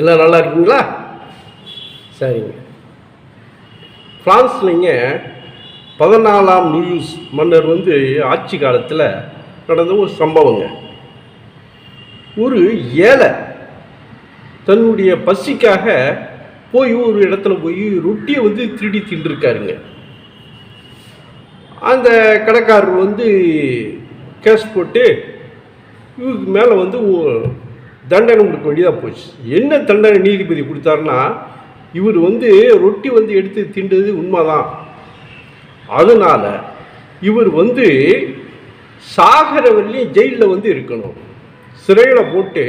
எல்லாம் நல்லா இருக்குங்களா? சரிங்க. ஃப்ரான்ஸ்லிங்க பதினாலாம் லூயிஸ் மன்னர் வந்து ஆட்சி காலத்தில் நடந்த ஒரு சம்பவங்க. ஒரு ஏழை தன்னுடைய பசிக்காக போய் ஒரு இடத்துல போய் ரொட்டியை வந்து திருடி தின்றுருக்காருங்க. அந்த கடைக்காரர் வந்து கேஷ் போட்டு இவருக்கு மேலே வந்து தண்டனை கொடுக்க வேண்டியதாக போச்சு. என்ன தண்டனை நீதிபதி கொடுத்தாருன்னா இவர் வந்து ரொட்டி வந்து எடுத்து தின்றது உண்மைதான். அதனால் இவர் வந்து சாகர வரலையும் ஜெயிலில் வந்து இருக்கணும். சிறையில் போட்டு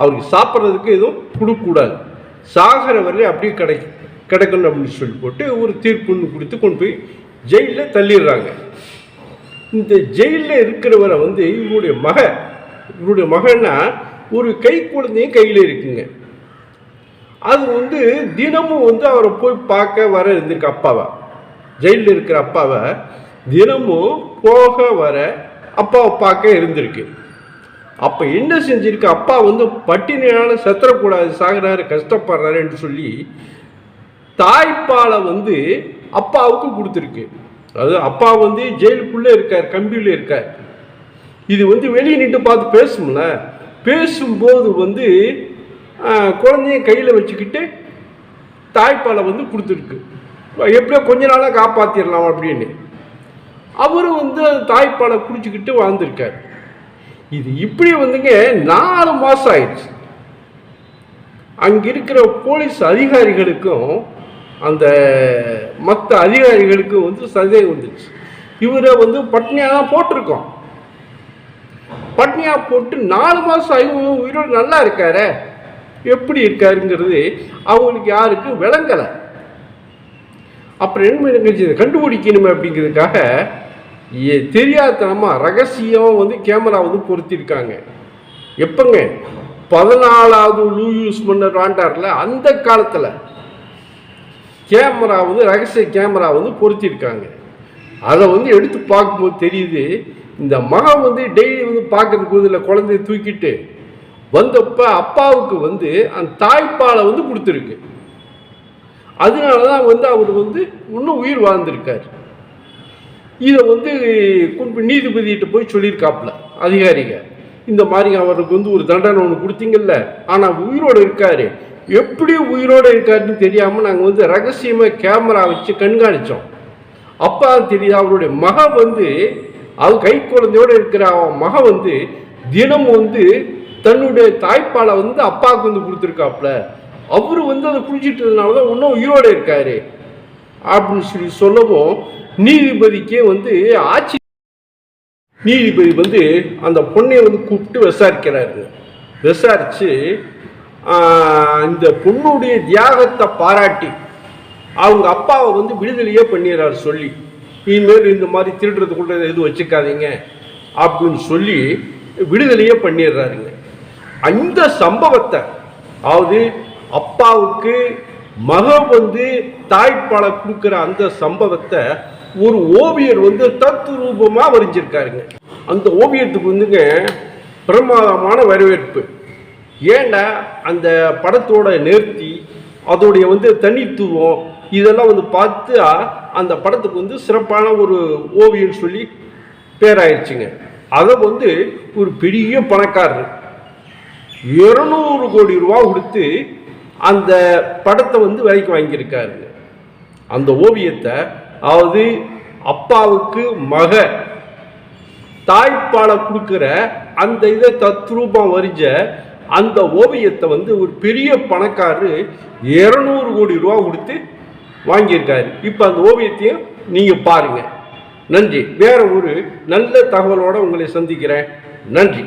அவருக்கு சாப்பிட்றதுக்கு எதுவும் கொடுக்கக்கூடாது. சாகர வரலையும் அப்படியே கிடை கிடைக்கணும் அப்படின்னு சொல்லி போட்டு ஒரு தீர்ப்புன்னு கொடுத்து கொண்டு போய் ஜெயிலில் தள்ளிடுறாங்க. இந்த ஜெயிலில் இருக்கிறவரை வந்து இவருடைய மக இவருடைய மகன்னா ஒரு கை குழந்தையும் கையில் இருக்குங்க. அது வந்து தினமும் வந்து அவரை போய் பார்க்க வர இருந்திருக்கு அப்பாவை. ஜெயிலில் இருக்கிற அப்பாவை தினமும் போக வர அப்பாவை பார்க்க இருந்திருக்கு. அப்போ என்ன செஞ்சிருக்கு? அப்பா வந்து பட்டினியால் செத்துறக்கூடாது சாகுறாரு கஷ்டப்படுறாருன்னு சொல்லி தாய்ப்பாலை வந்து அப்பாவுக்கு கொடுத்துருக்கு. அது அப்பா வந்து ஜெயிலுக்குள்ளே இருக்கார் கம்பியில் இருக்கார். இது வந்து வெளியே நின்று பார்த்து பேசும்ல? பேசும்போது வந்து குழந்தைய கையில் வச்சுக்கிட்டு தாய்ப்பாலை வந்து கொடுத்துருக்கு. எப்படியோ கொஞ்ச நாளாக காப்பாற்றிடலாம் அப்படின்னு. அவரும் வந்து தாய்ப்பாலை குடிச்சுக்கிட்டு வாழ்ந்திருக்கார். இது இப்படி வந்துங்க நாலு மாதம் ஆயிடுச்சு. அங்கே இருக்கிற போலீஸ் அதிகாரிகளுக்கும் அந்த மற்ற அதிகாரிகளுக்கும் வந்து சந்தேகம் வந்துச்சு. இவரை வந்து பட்னியாக தான் போட்டிருக்கோம். பட்னியாக போட்டு நாலு மாதம் ஆகி உயிரோடு நல்லா இருக்காரே. எப்படி இருக்காருங்கிறது அவங்களுக்கு யாருக்கும் விளங்கலை. அப்புறம் என்ன நிகழ்ச்சி இதை? கண்டுபிடிக்கணுமே அப்படிங்கிறதுக்காக ஏ தெரியாதனமாக ரகசியம் வந்து கேமரா வந்து பொருத்திருக்காங்க. எப்போங்க? பதினாலாவது லூயூஸ் மன்னர் ஆண்டார்ல அந்த காலத்தில் கேமரா வந்து ரகசிய கேமரா வந்து பொருத்திருக்காங்க. அதை வந்து எடுத்து பார்க்கும்போது தெரியுது இந்த மகன் வந்து டெய்லி வந்து பார்க்கறதுக்கு வந்து இல்லை குழந்தைய தூக்கிட்டு வந்தப்ப அப்பாவுக்கு வந்து அந்த தாய்ப்பாலை வந்து கொடுத்துருக்கு. அதனால தான் வந்து அவர் வந்து இன்னும் உயிர் வாழ்ந்திருக்கார். இதை வந்து கொண்டு போய் நீதிபதிகிட்ட போய் சொல்லியிருக்காப்புல அதிகாரிங்க இந்த மாதிரி அவருக்கு வந்து ஒரு தண்டனை ஒன்று கொடுத்தீங்கல்ல ஆனால் உயிரோடு இருக்காரு. எப்படி உயிரோடு இருக்காருன்னு தெரியாமல் நாங்கள் வந்து ரகசியமாக கேமரா வச்சு கண்காணித்தோம் அப்பா தெரியுது அவருடைய மக வந்து அது கை குழந்தையோடு இருக்கிற அவன் மக வந்து தினம் வந்து தன்னுடைய தாய்ப்பாலை வந்து அப்பாவுக்கு வந்து கொடுத்துருக்காப்புல. அவர் வந்து அதை குடிச்சிட்டதுனால தான் இன்னும் உயிரோடு இருக்காரு. அப்படின்னு சொல்லி சொல்லவும் நீதிபதிக்கே வந்து ஆட்சி நீதிபதி வந்து அந்த பொண்ணை வந்து கூப்பிட்டு விசாரிக்கிறாரு. விசாரித்து இந்த பொண்ணுடைய தியாகத்தை பாராட்டி அவங்க அப்பாவை வந்து விடுதலையே பண்ணிடுறாரு சொல்லி இனிமேல் இந்த மாதிரி திருடுறது எதுவும் வச்சுக்காதீங்க அப்படின்னு சொல்லி விடுதலையே பண்ணிடுறாருங்க. அந்த சம்பவத்தை அதாவது அப்பாவுக்கு மகன் வந்து தாய்ப்பாலை கொடுக்குற அந்த சம்பவத்தை ஒரு ஓவியர் வந்து தத்ரூபமாக வரைஞ்சிருக்காருங்க. அந்த ஓவியத்துக்கு வந்துங்க பிரமாதமான வரவேற்பு. ஏன்னா அந்த படத்தோட நேர்த்தி அதோடைய வந்து தனித்துவம் இதெல்லாம் வந்து பார்த்து அந்த படத்துக்கு வந்து சிறப்பான ஒரு ஓவியம்னு சொல்லி பேராயிடுச்சுங்க அதை வந்து ஒரு பெரிய பணக்காரர் இருநூறு கோடி ரூபா கொடுத்து அந்த படத்தை வந்து விலைக்கு வாங்கியிருக்காருங்க. அந்த ஓவியத்தை அதாவது அப்பாவுக்கு மக தாய்ப்பாலை கொடுக்குற அந்த இதை தத்ரூபம் வரிஞ்ச அந்த ஓவியத்தை வந்து ஒரு பெரிய பணக்காரர் இருநூறு கோடி ரூபா கொடுத்து வாங்கியிருக்காரு. இப்போ அந்த ஓவியத்தையும் நீங்கள் பாருங்கள் நன்றி. வேற ஒரு நல்ல தகவலோடு உங்களை சந்திக்கிறேன். நன்றி.